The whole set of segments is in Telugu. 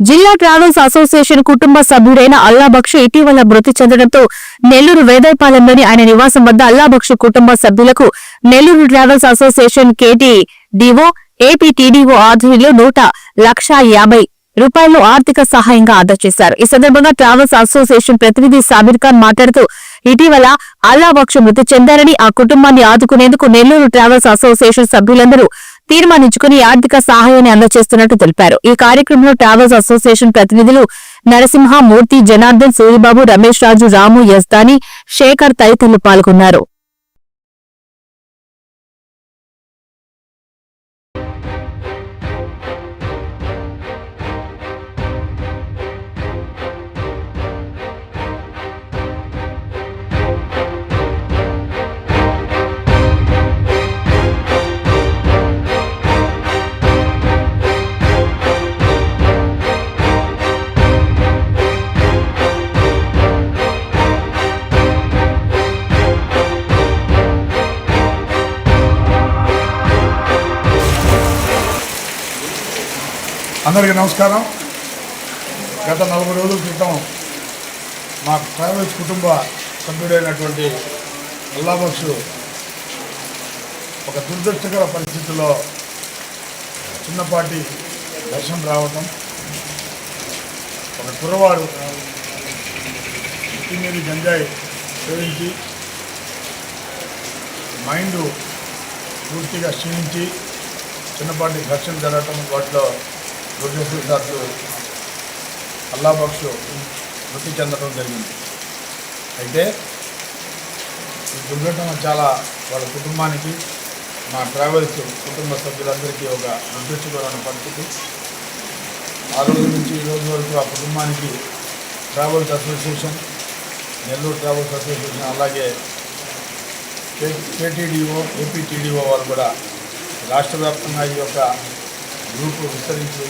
జిల్లా ట్రావెల్స్ అసోసియేషన్ కుటుంబ సభ్యుడైన అల్లాబక్షు ఇటీవల మృతి చెందడంతో నెల్లూరు వేదాయపాలెంలోని ఆయన నివాసం వద్ద అల్లాబక్షు కుటుంబ సభ్యులకు Nellore travels association KT DVO APTDO ఆధ్వర్యంలో నూట లక్ష యాభై రూపాయలు ఆర్థిక సహాయంగా అందజేశారు. ఈ సందర్భంగా ట్రావెల్స్ అసోసియేషన్ ప్రతినిధి సాబిర్ ఖాన్ మాట్లాడుతూ ఇటీవల అల్లాబక్షు మృతి చెందారని ఆ కుటుంబాన్ని ఆదుకునేందుకు నెల్లూరు ట్రావెల్స్ అసోసియేషన్ సభ్యులందరూ తీర్మానించుకుని ఆర్థిక సహాయాన్ని అందజేస్తున్నట్టు తెలిపారు. ఈ కార్యక్రమంలో ట్రావెల్స్ అసోసియేషన్ ప్రతినిధులు నరసింహ మూర్తి జనార్దన్ సూరిబాబు రమేష్ రాజు రాము యస్దాని శేఖర్ తదితరులు పాల్గొన్నారు. అందరికీ నమస్కారం. గత నలభై రోజుల క్రితం మా ట్రావెల్స్ కుటుంబ సభ్యుడైనటువంటి అల్లాబక్షు ఒక దురదృష్టకర పరిస్థితిలో చిన్నపాటి దర్శనం రావటం ఒక కుర్రవాడు ఇంటి గంజాయి సేవించి మైండ్ పూర్తిగా క్షీణించి చిన్నపాటి ఘర్షణ జరగటం వాటిలో దుర్దృష్టవశాత్తు అల్లాబక్షు మృతి చెందడం జరిగింది. అయితే ఈ దుర్ఘటన చాలా వాళ్ళ కుటుంబానికి మా ట్రావెల్స్ కుటుంబ సభ్యులందరికీ ఒక దుర్దృష్టకరమైన పరిస్థితి. ఆ రోజు నుంచి ఈ రోజు వరకు ఆ కుటుంబానికి travels association Nellore travels association అలాగే కేటీడీఓ ఏపీటీడీఓ వారు కూడా రాష్ట్ర వ్యాప్తంగా ఈ యొక్క గ్రూపు విస్తరించి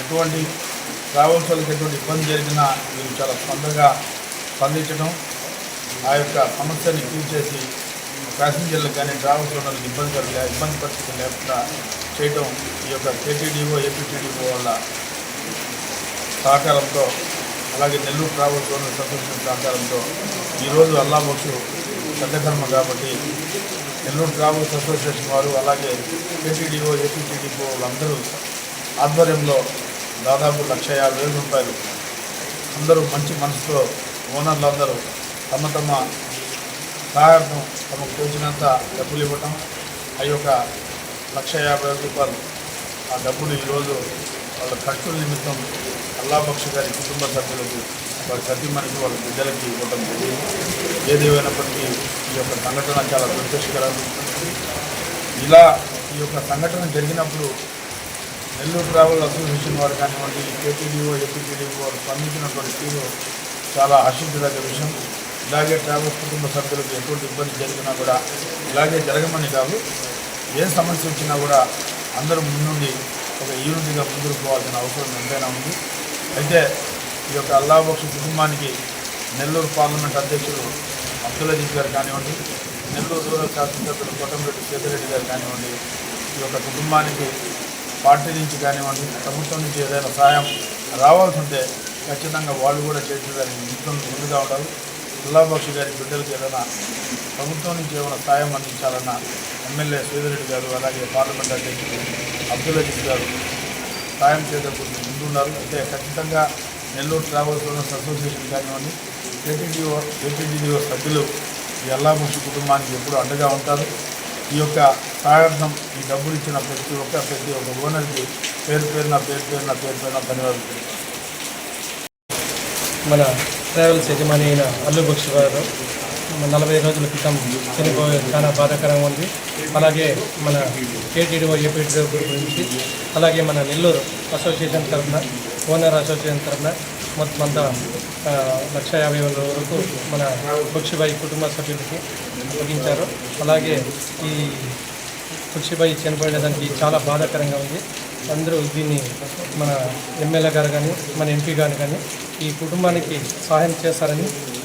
ఎటువంటి ట్రావెల్స్ వాళ్ళకి ఎటువంటి ఇబ్బంది జరిగినా మీరు చాలా తొందరగా స్పందించడం ఆ యొక్క సమస్యని తీర్చేసి ప్యాసింజర్లకు కానీ ట్రావెల్స్ వాళ్ళకి ఇబ్బంది కలిగే ఇబ్బంది పరిస్థితులు లేకుండా చేయడం ఈ యొక్క కేటీడీఓ ఏపీటీడీఓ వల్ల సహకారంతో అలాగే నెల్లూరు ట్రావెల్స్ ఓనర్స్ అసోసియేషన్ సహకారంతో ఈరోజు అల్లాబక్షు పెద్ద కర్మ కాబట్టి నెల్లూరు ట్రావెల్స్ అసోసియేషన్ వారు అలాగే ఏపీడీఓ ఏపీటీడీఓ వాళ్ళందరూ ఆధ్వర్యంలో దాదాపు లక్ష యాభై వేల రూపాయలు అందరూ మంచి మనసుతో ఓనర్లు అందరూ తమ తమ సహాయం తమకు తోచినంత డబ్బులు ఇవ్వటం ఆ యొక్క లక్ష యాభై వేల రూపాయలు ఆ డబ్బులు ఈరోజు వాళ్ళ ఖర్చుల నిమిత్తం అల్లాబక్ష గారి కుటుంబ సభ్యులకు వారి సతీమణికి వాళ్ళ బిడ్డలకి ఇవ్వడం జరిగింది ఏదేమైనప్పటికీ ఈ యొక్క సంఘటన చాలా దుర్దశకరం ఇలా ఈ యొక్క సంఘటన జరిగినప్పుడు నెల్లూరు ట్రావెల్ అసోసియేషన్ వారు కానివ్వండి కేటీడీఓ ఏపీటీడీఓ వారు స్పందించినటువంటి తీరు చాలా హర్షించదగ్గ విషయం. ఇలాగే ట్రావెల్స్ కుటుంబ సభ్యులకు ఎటువంటి ఇబ్బంది జరిగినా కూడా ఇలాగే జరగమని కాదు. ఏ సమస్య వచ్చినా కూడా అందరూ ముందుండి ఒక యూనిట్గా ముందుకు పోవాల్సిన అవసరం ఎంతైనా ఉంది. అయితే ఈ యొక్క అల్లాబక్షు కుటుంబానికి నెల్లూరు పార్లమెంట్ అధ్యక్షులు అబ్దుల్ అజీజ్ గారు కానివ్వండి నెల్లూరు రూరల్ శాసనసభ్యులు కోటంరెడ్డి సేతురెడ్డి గారు కానివ్వండి ఈ యొక్క కుటుంబానికి పార్టీ నుంచి కానివ్వండి ప్రభుత్వం నుంచి ఏదైనా సహాయం రావాల్సి ఉంటే ఖచ్చితంగా వాళ్ళు కూడా చేసేదానికి ముందు ముందుగా ఉండాలి. అల్లాబక్షి గారి బిడ్డలకు ఏదైనా ప్రభుత్వం నుంచి ఏమైనా సాయం అందించాలన్న ఎమ్మెల్యే శ్రీధరెడ్డి గారు అలాగే పార్లమెంట్ అధ్యక్షుడు అబ్దుల్ అజీజ్ గారు సాయం చేసేందుకు ముందున్నారు అయితే ఖచ్చితంగా నెల్లూరు ట్రావెల్స్ ఓనర్స్ అసోసియేషన్ కానివ్వండి ఏటీడీఓ ఏపీడీఓ సభ్యులు ఈ అల్లాబక్షి కుటుంబానికి ఎప్పుడూ అండగా ఉంటారు. ఈ యొక్క ప్రారంభం ఈ డబ్బులు ఇచ్చిన ప్రతి ఒక్క ప్రతి ఒక్క ఓనర్కి పేరు పేరున పేరు పేరున పేరు పేరున ధన్యవాదాలు. మన ట్రావెల్స్ యజమాని అయిన అల్లు బక్షి గారు నలభై రోజుల క్రితం చనిపోయే చాలా బాధాకరంగా ఉంది. అలాగే మన కేటీడీఓ ఏపీడీఓ గురించి అలాగే మన నెల్లూరు అసోసియేషన్ తరఫున ఓనర్ అసోసియేషన్ తరఫున మొత్తం అంతా లక్ష యాభై వేల వరకు మన బక్షిబాయి కుటుంబ సభ్యులకి అప్పగించారు అలాగే ఈ కుర్షిబాయి చనిపోయేదానికి చాలా బాధాకరంగా ఉంది. అందరూ దీన్ని మన ఎమ్మెల్యే గారు కానీ మన ఎంపీ గారు కానీ ఈ కుటుంబానికి సహాయం చేస్తారని